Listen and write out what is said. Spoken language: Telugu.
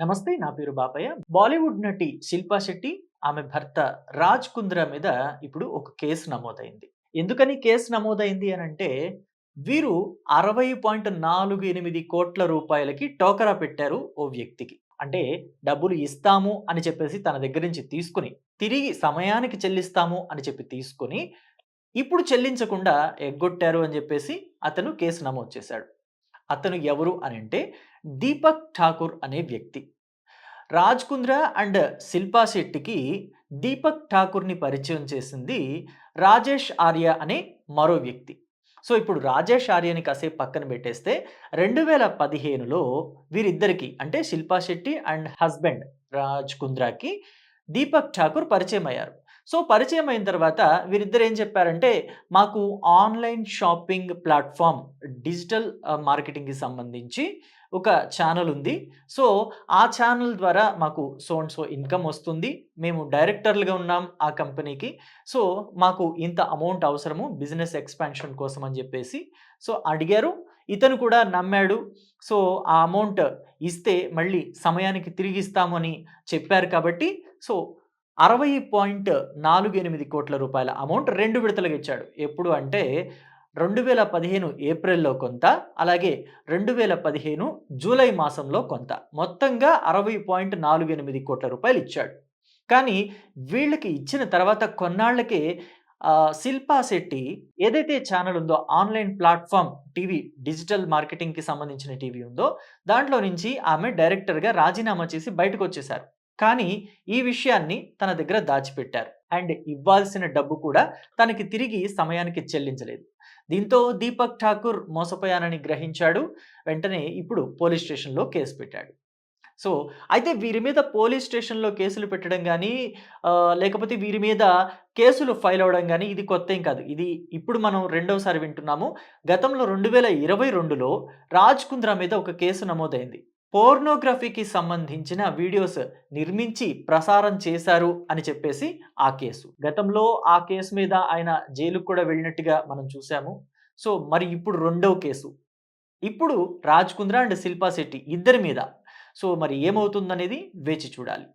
నమస్తే నా పేరు బాపయ్య. బాలీవుడ్ నటి శిల్పా శెట్టి ఆమె భర్త రాజ్ కుంద్రా మీద ఇప్పుడు ఒక కేసు నమోదైంది. ఎందుకని కేసు నమోదైంది అని అంటే వీరు అరవై పాయింట్ నాలుగు ఎనిమిది కోట్ల రూపాయలకి టోకరా పెట్టారు ఓ వ్యక్తికి. అంటే డబ్బులు ఇస్తాము అని చెప్పేసి తన దగ్గర నుంచి తీసుకుని తిరిగి సమయానికి చెల్లిస్తాము అని చెప్పి తీసుకొని ఇప్పుడు చెల్లించకుండా ఎగ్గొట్టారు అని చెప్పేసి అతను కేసు నమోదు చేశాడు. అతను ఎవరు అని అంటే దీపక్ ఠాకూర్ అనే వ్యక్తి. రాజ్ కుంద్రా అండ్ శిల్పా శెట్టికి దీపక్ ఠాకూర్ని పరిచయం చేసింది రాజేష్ ఆర్య అనే మరో వ్యక్తి. సో ఇప్పుడు రాజేష్ ఆర్యని కాసేపు పక్కన పెట్టేస్తే రెండు వేల పదిహేనులో వీరిద్దరికి అంటే శిల్పా శెట్టి అండ్ హస్బెండ్ రాజ్ కుంద్రాకి దీపక్ ఠాకూర్ పరిచయం అయ్యారు సో పరిచయం అయిన తర్వాత వీరిద్దరు ఏం చెప్పారంటే మాకు ఆన్లైన్ షాపింగ్ ప్లాట్ఫామ్ డిజిటల్ మార్కెటింగ్కి సంబంధించి ఒక ఛానల్ ఉంది. సో ఆ ఛానల్ ద్వారా మాకు సో అండ్ సో ఇన్కమ్ వస్తుంది. మేము డైరెక్టర్లుగా ఉన్నాం ఆ కంపెనీకి. సో మాకు ఇంత అమౌంట్ అవసరము బిజినెస్ ఎక్స్పాన్షన్ కోసం అని చెప్పేసి సో అడిగారు. ఇతను కూడా నమ్మాడు. సో ఆ అమౌంట్ ఇస్తే మళ్ళీ సమయానికి తిరిగి ఇస్తామని చెప్పారు కాబట్టి సో అరవై పాయింట్ నాలుగు ఎనిమిది కోట్ల రూపాయల అమౌంట్ రెండు విడతలుగా ఇచ్చాడు. ఎప్పుడు అంటే రెండు వేల పదిహేను ఏప్రిల్లో కొంత అలాగే రెండు వేల పదిహేను జూలై మాసంలో కొంత. మొత్తంగా అరవై పాయింట్ నాలుగు ఎనిమిది కోట్ల రూపాయలు ఇచ్చాడు. కానీ వీళ్ళకి ఇచ్చిన తర్వాత కొన్నాళ్ళకే శిల్పా శెట్టి ఏదైతే ఛానల్ ఉందో ఆన్లైన్ ప్లాట్ఫామ్ టీవీ డిజిటల్ మార్కెటింగ్కి సంబంధించిన టీవీ ఉందో దాంట్లో నుంచి ఆమె డైరెక్టర్గా రాజీనామా చేసి బయటకు వచ్చేశారు. కానీ ఈ విషయాన్ని తన దగ్గర దాచిపెట్టారు. అండ్ ఇవ్వాల్సిన డబ్బు కూడా తనకి తిరిగి సమయానికి చెల్లించలేదు. దీంతో దీపక్ ఠాకూర్ మోసపోయానని గ్రహించాడు. వెంటనే ఇప్పుడు పోలీస్ స్టేషన్లో కేసు పెట్టాడు. సో అయితే వీరి మీద పోలీస్ స్టేషన్లో కేసులు పెట్టడం కానీ లేకపోతే వీరి మీద కేసులు ఫైల్ అవ్వడం కానీ ఇది కొత్త ఏం కాదు. ఇది ఇప్పుడు మనం రెండవసారి వింటున్నాము. గతంలో రెండు వేల ఇరవై రెండులో రాజ్ కుంద్రా మీద ఒక కేసు నమోదైంది. పోర్నోగ్రఫీకి సంబంధించిన వీడియోస్ నిర్మించి ప్రసారం చేశారు అని చెప్పేసి ఆ కేసు. గతంలో ఆ కేసు మీద ఆయన జైలుకు కూడా వెళ్ళినట్టుగా మనం చూసాము సో మరి ఇప్పుడు రెండవ కేసు. ఇప్పుడు రాజ్ కుంద్రా అండ్ శిల్పా శెట్టి ఇద్దరి మీద. సో మరి ఏమవుతుందనేది వేచి చూడాలి.